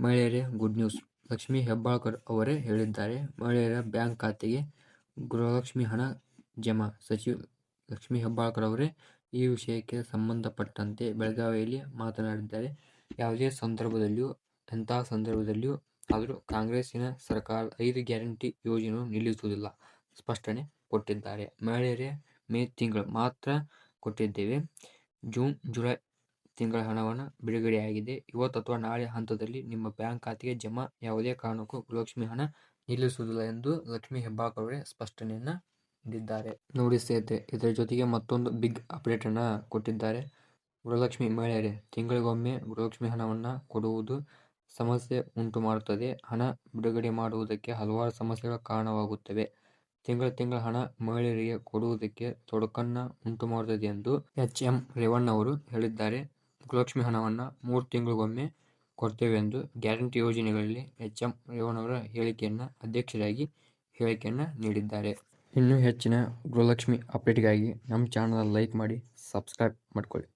ಮಹಿಳೆಯರೇ, good news. Lakshmi Hebbalkar ಅವರೇ ಹೇಳಿದ್ದಾರೆ. ಮಹಿಳೆಯರ ಬ್ಯಾಂಕ್ ಖಾತೆಗೆ ಗೃಹಲಕ್ಷ್ಮಿ ಹಣ ಜಮಾ. ಸಚಿವ ಲಕ್ಷ್ಮಿ ಹೆಬ್ಬಾಳ್ಕರ್ ಅವರೇ ಈ ವಿಷಯಕ್ಕೆ ಸಂಬಂಧಪಟ್ಟಂತೆ ಬೆಳಗಾವಿಯಲ್ಲಿ ಮಾತನಾಡಿದ್ದಾರೆ. ಯಾವುದೇ ಸಂದರ್ಭದಲ್ಲಿಯೂ ಎಂಥ ಸಂದರ್ಭದಲ್ಲಿಯೂ ಆದರೂ ಕಾಂಗ್ರೆಸ್ಸಿನ ಸರ್ಕಾರ ಐದು ಗ್ಯಾರಂಟಿ ಯೋಜನೆಯನ್ನು ನಿಲ್ಲಿಸುವುದಿಲ್ಲ ಸ್ಪಷ್ಟನೆ ಕೊಟ್ಟಿದ್ದಾರೆ. ಮಹಿಳೆಯರೇ, ಮೇ ತಿಂಗಳು ಮಾತ್ರ ಕೊಟ್ಟಿದ್ದೇವೆ. ಜೂನ್, ಜುಲೈ ತಿಂಗಳ ಹಣವನ್ನು ಬಿಡುಗಡೆಯಾಗಿದೆ. ಇವತ್ತು ಅಥವಾ ನಾಳೆ ಹಂತದಲ್ಲಿ ನಿಮ್ಮ ಬ್ಯಾಂಕ್ ಖಾತೆಗೆ ಜಮಾ ಯಾವುದೇ ಕಾರಣಕ್ಕೂ ಲಕ್ಷ್ಮಿ ಹಣ ನಿಲ್ಲಿಸುವುದಿಲ್ಲ ಎಂದು ಲಕ್ಷ್ಮೀ ಹೆಬ್ಬಾಳ್ಕರ್ ಅವರೇ ಸ್ಪಷ್ಟನೆಯನ್ನ ನೀಡಿದ್ದಾರೆ. ನೋಡಿ ಸ್ನೇಹಿತರೆ, ಇದರ ಜೊತೆಗೆ ಮತ್ತೊಂದು ಬಿಗ್ ಅಪ್ಡೇಟ್ ಅನ್ನ ಕೊಟ್ಟಿದ್ದಾರೆ. ಗೃಹಲಕ್ಷ್ಮಿ ಮಹಿಳೆಯರೇ, ತಿಂಗಳಿಗೊಮ್ಮೆ ಗೃಹಲಕ್ಷ್ಮಿ ಹಣವನ್ನು ಕೊಡುವುದು ಸಮಸ್ಯೆ ಉಂಟು ಮಾಡುತ್ತದೆ. ಹಣ ಬಿಡುಗಡೆ ಮಾಡುವುದಕ್ಕೆ ಹಲವಾರು ಸಮಸ್ಯೆಗಳು ಕಾರಣವಾಗುತ್ತವೆ. ತಿಂಗಳ ತಿಂಗಳ ಹಣ ಮಹಿಳೆಯರಿಗೆ ಕೊಡುವುದಕ್ಕೆ ತೊಡಕನ್ನು ಉಂಟು ಮಾಡುತ್ತದೆ ಎಂದು ಎಚ್ ಎಂ ರೇವಣ್ಣ ಅವರು ಹೇಳಿದ್ದಾರೆ. ಗೃಹಲಕ್ಷ್ಮಿ ಹಣವನ್ನು ಮೂರು ತಿಂಗಳಿಗೊಮ್ಮೆ ಕೊಡ್ತೇವೆ ಎಂದು ಗ್ಯಾರಂಟಿ ಯೋಜನೆಗಳಲ್ಲಿ ಎಚ್ ಎಂ ರೇವಣ್ಣವರ ಹೇಳಿಕೆಯನ್ನು ಅಧ್ಯಕ್ಷರಾಗಿ ಹೇಳಿಕೆಯನ್ನು ನೀಡಿದ್ದಾರೆ. ಇನ್ನೂ ಹೆಚ್ಚಿನ ಗೃಹಲಕ್ಷ್ಮಿ ಅಪ್ಡೇಟ್ಗಾಗಿ ನಮ್ಮ ಚಾನಲ್ ಲೈಕ್ ಮಾಡಿ, ಸಬ್ಸ್ಕ್ರೈಬ್ ಮಾಡ್ಕೊಳ್ಳಿ.